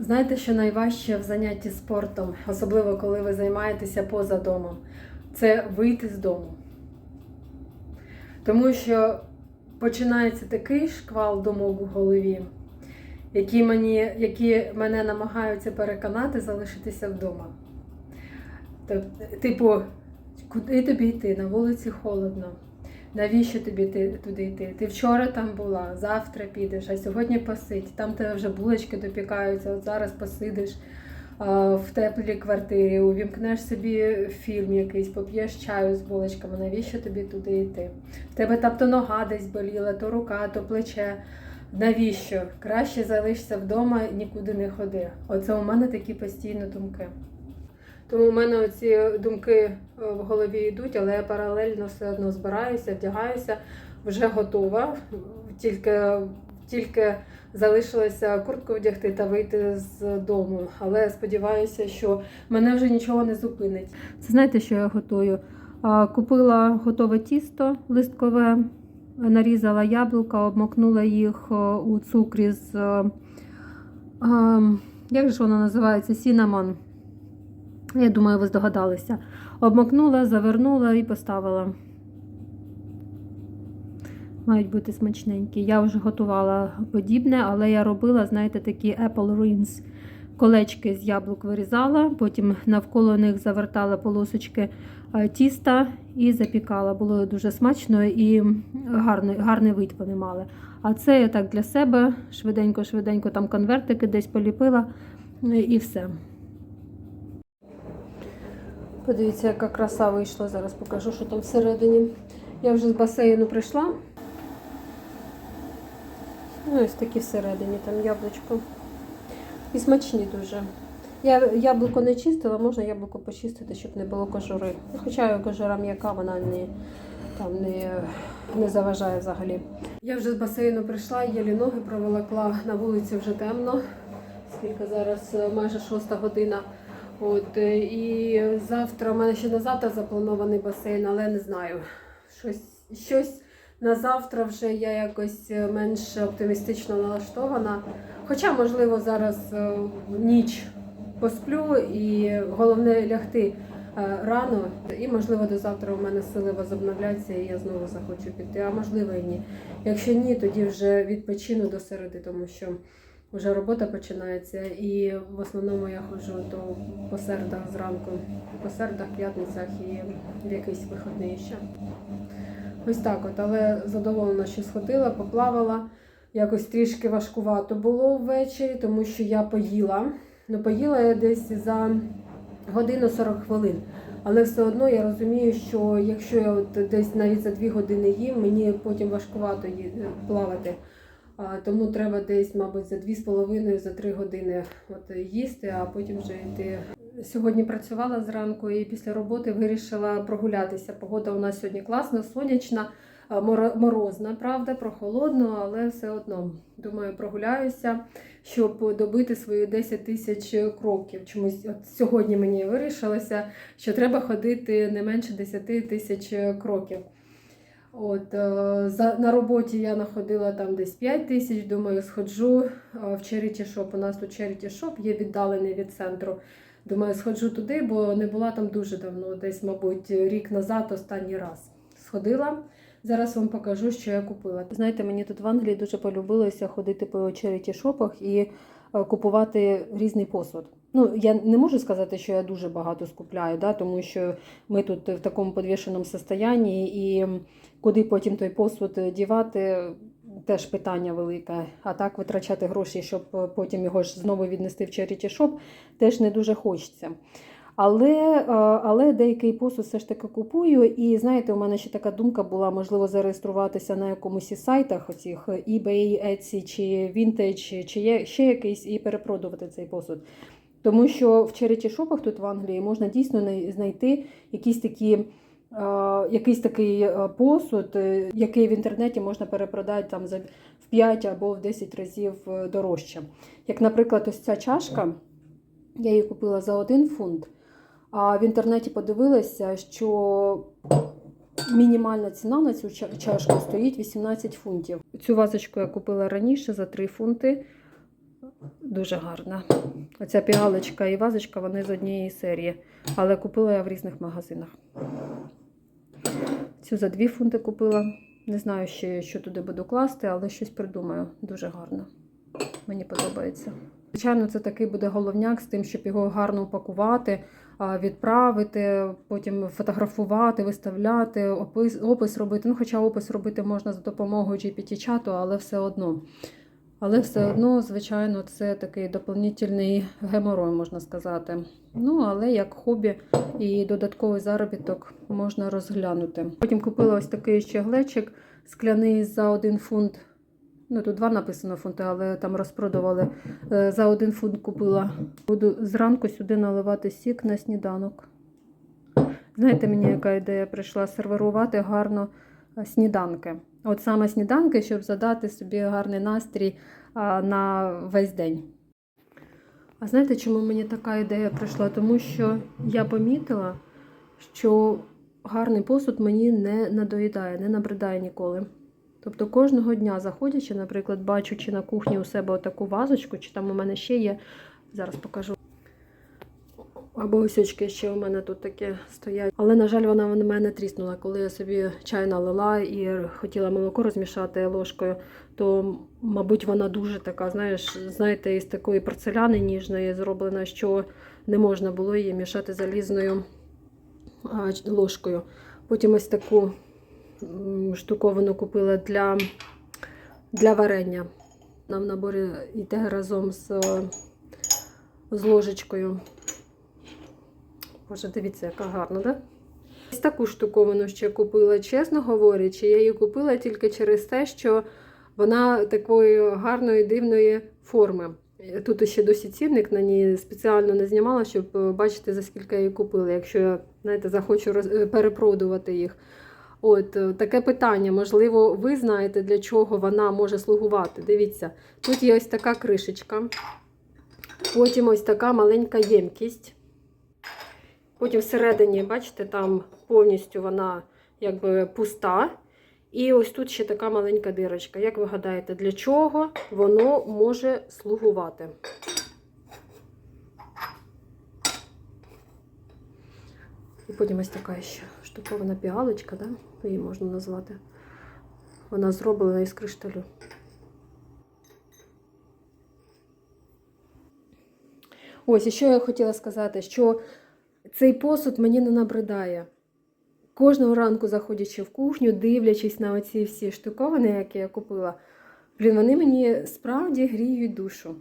Знаєте, що найважче в занятті спортом, особливо коли ви займаєтеся поза домом, це вийти з дому. Тому що починається такий шквал думок в голові, які, мені, які мене намагаються переконати залишитися вдома. Тоб- Типу, куди тобі йти? На вулиці холодно. Навіщо тобі ти туди йти? Ти вчора там була, завтра підеш, а сьогодні посидь. Там тебе вже булочки допікаються, от зараз посидиш а, в теплій квартирі, увімкнеш собі фільм якийсь, поп'єш чаю з булочками. Навіщо тобі туди йти? В тебе там то нога десь боліла, то рука, то плече. Навіщо? Краще залишся вдома, нікуди не ходи. Оце у мене такі постійні думки. Тому у мене оці думки е, в голові йдуть, але я паралельно все одно збираюся, вдягаюся, вже готова. Тільки, тільки залишилося куртку вдягти та вийти з дому. Але сподіваюся, що мене вже нічого не зупинить. Це знаєте, що я готую? Купила готове тісто листкове, нарізала яблука, обмакнула їх е, у цукрі з. е, а, Як ж воно називається? Сінамон. Я думаю, ви здогадалися. Обмакнула, завернула і поставила. Мають бути смачненькі. Я вже готувала подібне, але я робила, знаєте, такі apple rings. Колечки з яблук вирізала, потім навколо них завертала полосочки тіста і запікала. Було дуже смачно і гарний, гарний вид вони мали. А це я так для себе швиденько-швиденько там конвертики десь поліпила е, і все. Подивіться, яка краса вийшла. Зараз покажу, що там всередині. Я вже з басейну прийшла. Ну, ось такі всередині, там яблучко. І смачні дуже. Я яблуко не чистила, можна яблуко почистити, щоб не було кожури. Хоча кожура м'яка, вона не, там не, не заважає взагалі. Я вже з басейну прийшла, єлі ноги проволокла, на вулиці вже темно. Скільки зараз майже шоста година. От, е, і завтра, у мене ще на завтра запланований басейн, але не знаю. Щось, щось на завтра вже я якось е, менш оптимістично налаштована. Хоча, можливо, зараз е, ніч посплю і головне лягти рано. І, можливо, до завтра у мене сили возобновляться і я знову захочу піти, а можливо і ні. Якщо ні, тоді вже відпочину до середи, тому що вже робота починається, і в основному я ходжу то по середах зранку, по середах, п'ятницях і в якийсь вихідний ще. Ось так от, але задоволена, що сходила, поплавала. Якось трішки важкувато було ввечері, тому що я поїла. Ну, поїла я десь за годину 40 хвилин. Але все одно я розумію, що якщо я от десь навіть за 2 години їм, мені потім важкувато плавати. Тому треба десь, мабуть, за 2,5 за 3 години от, їсти, а потім вже йти. Сьогодні працювала зранку і після роботи вирішила прогулятися. Погода у нас сьогодні класна, сонячна, морозна, правда, прохолодно, але все одно думаю, прогуляюся, щоб добити свої 10 тисяч кроків. Чомусь от сьогодні мені вирішилося, що треба ходити не менше 10 тисяч кроків. От, е, за, на роботі я находила там десь 5 тисяч, думаю, сходжу е, в Charity Shop. У нас тут Charity Shop є віддалений від центру. Думаю, сходжу туди, бо не була там дуже давно, десь, мабуть, рік назад останній раз. Сходила. Зараз вам покажу, що я купила. Знаєте, мені тут в Англії дуже полюбилося ходити по charity шопах і е, купувати різний посуд. Ну, я не можу сказати, що я дуже багато скупляю, да, тому що ми тут в такому підвішеному состоянні, і куди потім той посуд дівати, теж питання велике. А так витрачати гроші, щоб потім його ж знову віднести в charity shop, теж не дуже хочеться. Але, е, але деякий посуд все ж таки купую. І знаєте, у мене ще така думка була, можливо, зареєструватися на якомусь із сайтах, оцих eBay, Etsy чи Vintage, чи є ще якийсь, і перепродувати цей посуд. Тому що в charity шопах тут в Англії можна дійсно знайти якісь такі. е, Якийсь такий е, посуд, е, який в інтернеті можна перепродати там за в 5 або в 10 разів дорожче. Як, наприклад, ось ця чашка, я її купила за 1 фунт, а в інтернеті подивилася, що мінімальна ціна на цю чашку стоїть 18 фунтів. Цю вазочку я купила раніше за 3 фунти. Дуже гарна. Оця піалочка і вазочка, вони з однієї серії. Але купила я в різних магазинах. Цю за 2 фунти купила. Не знаю ще, що туди буду класти, але щось придумаю. Дуже гарно. Мені подобається. Звичайно, це такий буде головняк з тим, щоб його гарно упакувати, відправити, потім фотографувати, виставляти, опис, опис робити. Ну, хоча опис робити можна за допомогою GPT-чату, але все одно. Але все одно, звичайно, це такий доповнительний геморой, можна сказати. Ну, але як хобі і додатковий заробіток можна розглянути. Потім купила ось такий ще глечик скляний за один фунт. Ну, тут два написано фунти, але там розпродавали. Е, За один фунт купила. Буду зранку сюди наливати сік на сніданок. Знаєте, мені яка ідея прийшла сервірувати гарно е, сніданки. От саме сніданки, щоб задати собі гарний настрій на весь день. А знаєте, чому мені така ідея прийшла? Тому що я помітила, що гарний посуд мені не надоїдає, не набридає ніколи. Тобто кожного дня заходячи, наприклад, бачучи на кухні у себе отаку вазочку, чи там у мене ще є, зараз покажу. Або осючки ще у мене тут такі стоять. Але, на жаль, вона в мене тріснула. Коли я собі чай налила і хотіла молоко розмішати ложкою, то, мабуть, вона дуже така, знаєш, знаєте, із такої порцеляни ніжної зроблена, що не можна було її мішати залізною ложкою. Потім ось таку штуковину купила для, для варення. Нам в наборі йде разом з, з ложечкою. Боже, дивіться, яка гарна, да? Ось таку штуковину ще купила, чесно говорячи, я її купила тільки через те, що вона такої гарної дивної форми. Тут ще досі цінник на ній спеціально не знімала, щоб е, бачити, за скільки я її купила, якщо я знаєте, захочу роз... е, перепродувати їх. От е, таке питання. Можливо, ви знаєте, для чого вона може слугувати. Дивіться, тут є ось така кришечка, потім ось така маленька ємкість. Потім всередині, бачите, там повністю вона якби пуста. І ось тут ще така маленька дирочка. Як ви гадаєте, для чого воно може слугувати? І потім ось така ще штукована піалочка, да? її можна назвати. Вона зроблена із кришталю. Ось, і що я хотіла сказати, що цей посуд мені не набридає. Кожного ранку, заходячи в кухню, дивлячись на оці всі штуковини, які я купила, блін, вони мені справді гріють душу.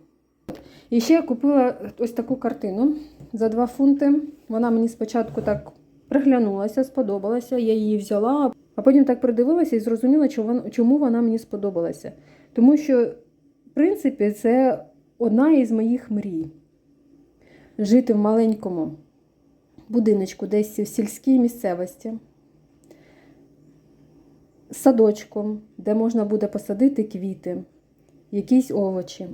І ще я купила ось таку картину за 2 фунти. Вона мені спочатку так приглянулася, сподобалася, я її взяла, а потім так придивилася і зрозуміла, чому вона мені сподобалася. Тому що, в принципі, це одна із моїх мрій. Жити в маленькому будиночку десь в сільській місцевості, садочком, де можна буде посадити квіти, якісь овочі,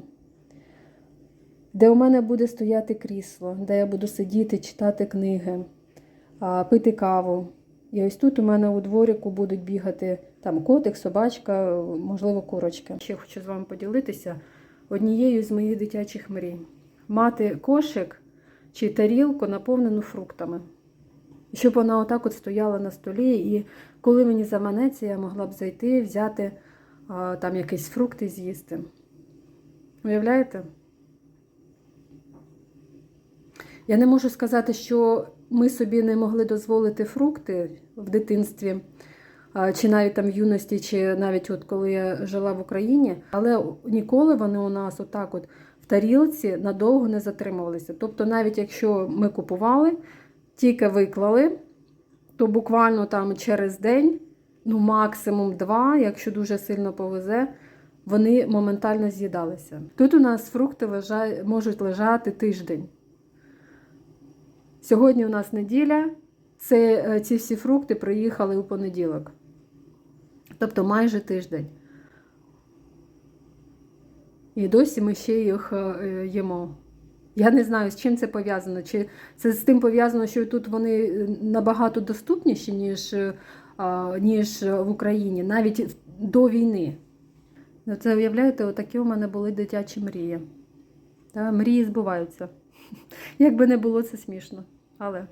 де у мене буде стояти крісло, де я буду сидіти, читати книги, пити каву. І ось тут у мене у дворіку будуть бігати там котик, собачка, можливо, курочка. Ще хочу з вами поділитися однією з моїх дитячих мрій. Мати кошик чи тарілку, наповнену фруктами. Щоб вона отак от стояла на столі, і коли мені заманеться, я могла б зайти, взяти а, там якісь фрукти з'їсти. Уявляєте? Я не можу сказати, що ми собі не могли дозволити фрукти в дитинстві, чи навіть там в юності, чи навіть от коли я жила в Україні, але ніколи вони у нас отак от тарілці надовго не затримувалися. Тобто, навіть якщо ми купували, тільки виклали, то буквально там через день, ну максимум два, якщо дуже сильно повезе, вони моментально з'їдалися. Тут у нас фрукти лежа... можуть лежати тиждень. Сьогодні у нас неділя, це, ці всі фрукти приїхали у понеділок. Тобто майже тиждень. І досі ми ще їх їмо. Я не знаю, з чим це пов'язано. Чи це з тим пов'язано, що тут вони набагато доступніші, ніж ніж в Україні, навіть до війни. Ну, Це уявляєте, отакі у мене були дитячі мрії. Мрії збуваються. Як би не було, це смішно. Але